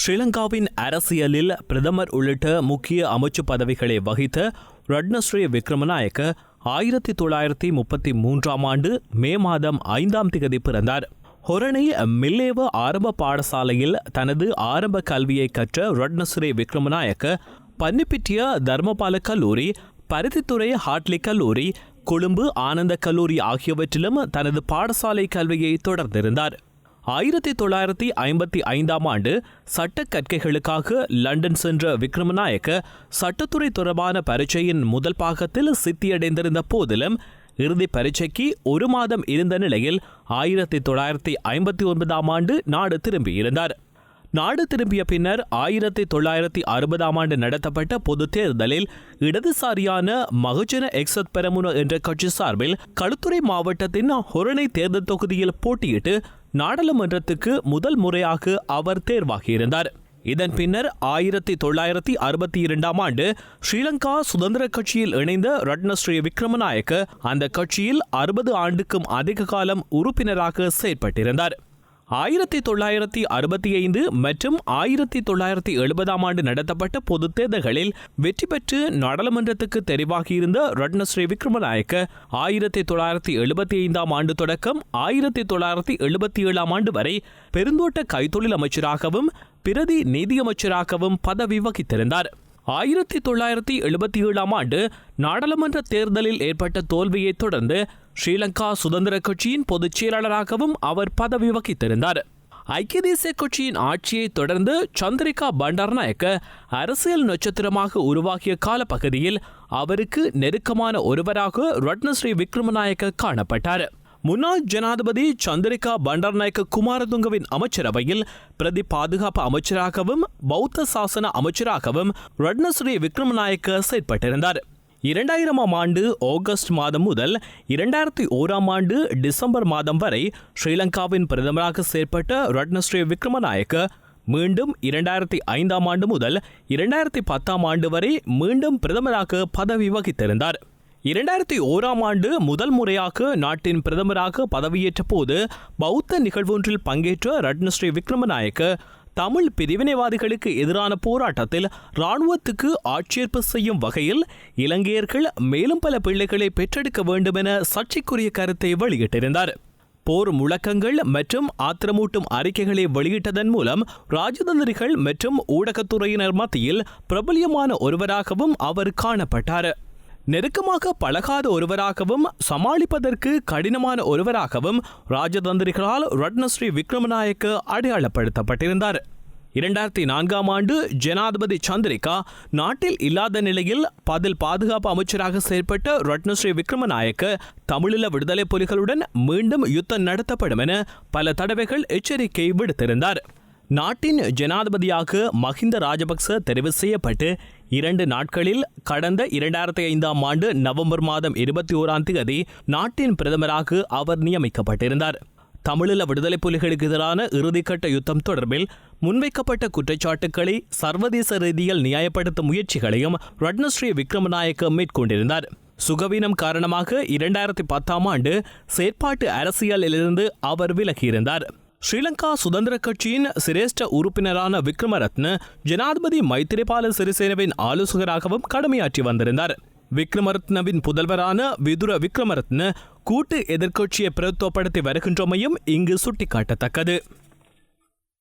ஸ்ரீலங்காவின் அரசியலில் பிரதமர் உள்ளிட்ட முக்கிய அமைச்சு பதவிகளை வகித்த ரட்னஸ்ரீ விக்ரமநாயக்க ஆயிரத்தி தொள்ளாயிரத்தி முப்பத்தி மூன்றாம் ஆண்டு மே மாதம் ஐந்தாம் திகதி பிறந்தார். ஹொரணை மில்லேவ ஆரம்ப பாடசாலையில் தனது ஆரம்ப கல்வியை கற்ற ரட்னஸ்ரீ விக்ரமநாயக்க பன்னிப்பிட்டிய தர்மபால கல்லூரி பருத்தித்துறை ஹாட்லி கல்லூரி கொழும்பு ஆனந்த கல்லூரி ஆகியவற்றிலும் தனது பாடசாலை கல்வியை தொடர்ந்திருந்தார். ஆயிரத்தி தொள்ளாயிரத்தி ஐம்பத்தி ஐந்தாம் ஆண்டு சட்ட கற்கைகளுக்காக லண்டன் சென்ற விக்ரமநாயக்க சட்டத்துறை தொடர்பான பரீட்சையின் முதல் பாகத்தில் சித்தியடைந்திருந்த போதிலும் இறுதி பரீட்சைக்கு ஒரு மாதம் இருந்த நிலையில் ஆயிரத்தி தொள்ளாயிரத்தி ஐம்பத்தி ஒன்பதாம் ஆண்டு நாடு திரும்பியிருந்தார். நாடு திரும்பிய பின்னர் ஆயிரத்தி தொள்ளாயிரத்தி அறுபதாம் ஆண்டு நடத்தப்பட்ட பொது தேர்தலில் இடதுசாரியான மகுஜன எக்ஸத் பெரமுன என்ற கட்சி சார்பில் களுத்துறை மாவட்டத்தின் ஹொரணை தேர்தல் தொகுதியில் போட்டியிட்டு நாடாளுமன்றத்துக்கு முதல் முறையாக அவர் தேர்வாகியிருந்தார். இதன் பின்னர் ஆயிரத்தி தொள்ளாயிரத்தி அறுபத்தி இரண்டாம் ஆண்டு ஸ்ரீலங்கா சுதந்திர கட்சியில் இணைந்த ரட்னஸ்ரீ விக்ரமநாயக்க அந்த கட்சியில் அறுபது ஆண்டுக்கும் அதிக காலம் உறுப்பினராக செயற்பட்டிருந்தார். ஆயிரத்தி தொள்ளாயிரத்தி அறுபத்தி ஐந்து மற்றும் ஆயிரத்தி தொள்ளாயிரத்தி எழுபதாம் ஆண்டு நடத்தப்பட்ட பொது தேர்தல்களில் வெற்றி பெற்று நாடாளுமன்றத்துக்கு தெரிவாகியிருந்த ரட்னஸ்ரீ விக்ரமநாயக்க ஆயிரத்தி தொள்ளாயிரத்தி எழுபத்தி ஐந்தாம் ஆண்டு தொடக்கம் ஆயிரத்தி தொள்ளாயிரத்தி எழுபத்தி ஏழாம் ஆண்டு வரை பெருந்தோட்ட கைத்தொழில் அமைச்சராகவும் பிரதி நிதியமைச்சராகவும் பதவி வகித்திருந்தார். ஆயிரத்தி தொள்ளாயிரத்தி எழுபத்தி ஏழாம் ஆண்டு நாடாளுமன்ற தேர்தலில் ஏற்பட்ட தோல்வியைத் தொடர்ந்து ஸ்ரீலங்கா சுதந்திர கட்சியின் பொதுச் செயலாளராகவும் அவர் பதவி வகித்திருந்தார். ஐக்கிய தேசிய கட்சியின் ஆட்சியை தொடர்ந்து சந்திரிகா பண்டார்நாயக்க அரசியல் நட்சத்திரமாக உருவாகிய காலப்பகுதியில் அவருக்கு நெருக்கமான ஒருவராக ரட்னஸ்ரீ விக்ரமநாயக்க காணப்பட்டார். முன்னாள் ஜனாதிபதி சந்திரிகா பண்டர்நாயக்க குமாரதுங்கவின் அமைச்சரவையில் பிரதி பாதுகாப்பு அமைச்சராகவும் பௌத்த சாசன அமைச்சராகவும் ரட்னஸ்ரீ விக்ரமநாயக்க செயற்பட்டிருந்தார். இரண்டாயிரமாம் ஆண்டு ஆகஸ்ட் மாதம் முதல் இரண்டாயிரத்தி ஓராம் ஆண்டு டிசம்பர் மாதம் வரை ஸ்ரீலங்காவின் பிரதமராக செயற்பட்ட ரட்னஸ்ரீ விக்ரமநாயக்க மீண்டும் இரண்டாயிரத்தி ஐந்தாம் ஆண்டு முதல் இரண்டாயிரத்தி பத்தாம் ஆண்டு வரை மீண்டும் பிரதமராக பதவி வகித்திருந்தார். இரண்டாயிரத்தி ஓராம் ஆண்டு முதல் முறையாக நாட்டின் பிரதமராக பதவியேற்ற போது பௌத்த நிகழ்வொன்றில் பங்கேற்ற ரட்னஸ்ரீ விக்ரமநாயக்க தமிழ் பிரிவினைவாதிகளுக்கு எதிரான போராட்டத்தில் இராணுவத்துக்கு ஆட்சேர்ப்பு செய்யும் வகையில் இலங்கையர்கள் மேலும் பல பிள்ளைகளை பெற்றெடுக்க வேண்டும் என சர்ச்சைக்குரிய கருத்தை வெளியிட்டிருந்தார். போர் முழக்கங்கள் மற்றும் ஆத்திரமூட்டும் அறிக்கைகளை வெளியிட்டதன் மூலம் ராஜதந்திரிகள் மற்றும் ஊடகத்துறையினர் மத்தியில் பிரபலியமான ஒருவராகவும் அவர் காணப்பட்டார். நெருக்கமாக பழகாத ஒருவராகவும் சமாளிப்பதற்கு கடினமான ஒருவராகவும் ராஜதந்திரிகளால் ரட்னஸ்ரீ விக்ரமநாயக்க அடையாளப்படுத்தப்பட்டிருந்தார். இரண்டாயிரத்தி நான்காம் ஆண்டு ஜனாதிபதி சந்திரிகா நாட்டில் இல்லாத நிலையில் பதில் பாதுகாப்பு அமைச்சராக செயற்பட்ட ரட்னஸ்ரீ விக்ரமநாயக்க தமிழீழ விடுதலை புலிகளுடன் மீண்டும் யுத்தம் நடத்தப்படும் என பல தடவைகள் எச்சரிக்கை விடுத்திருந்தார். நாட்டின் ஜனாதிபதியாக மஹிந்த ராஜபக்ச தெரிவு செய்யப்பட்டு இரண்டு நாட்களில் கடந்த இரண்டாயிரத்தி ஐந்தாம் ஆண்டு நவம்பர் மாதம் இருபத்தி ஓராம் தேதி நாட்டின் பிரதமராக அவர் நியமிக்கப்பட்டிருந்தார். தமிழீழ விடுதலை புலிகளுக்கு எதிரான இறுதிக்கட்ட யுத்தம் தொடர்பில் முன்வைக்கப்பட்ட குற்றச்சாட்டுக்களை சர்வதேச ரீதியில் நியாயப்படுத்தும் முயற்சிகளையும் ரட்னஸ்ரீ விக்ரமநாயக்க மேற்கொண்டிருந்தார். சுகவீனம் காரணமாக இரண்டாயிரத்தி பத்தாம் ஆண்டு செயற்பாட்டு அரசியலிலிருந்து அவர் விலகியிருந்தார். ஸ்ரீலங்கா சுதந்திர கட்சியின் சிரேஷ்ட உறுப்பினரான விக்ரமரத்ன ஜனாதிபதி மைத்திரிபால சிறிசேனவின் ஆலோசகராகவும் கடமையாற்றி வந்திருந்தார். விக்ரமரத்னவின் புதல்வரான விதுர விக்ரமரத்ன கூட்டு எதிர்க்கட்சியை பிரத்துவப்படுத்தி வருகின்றமையும் இங்கு சுட்டிக்காட்டத்தக்கது.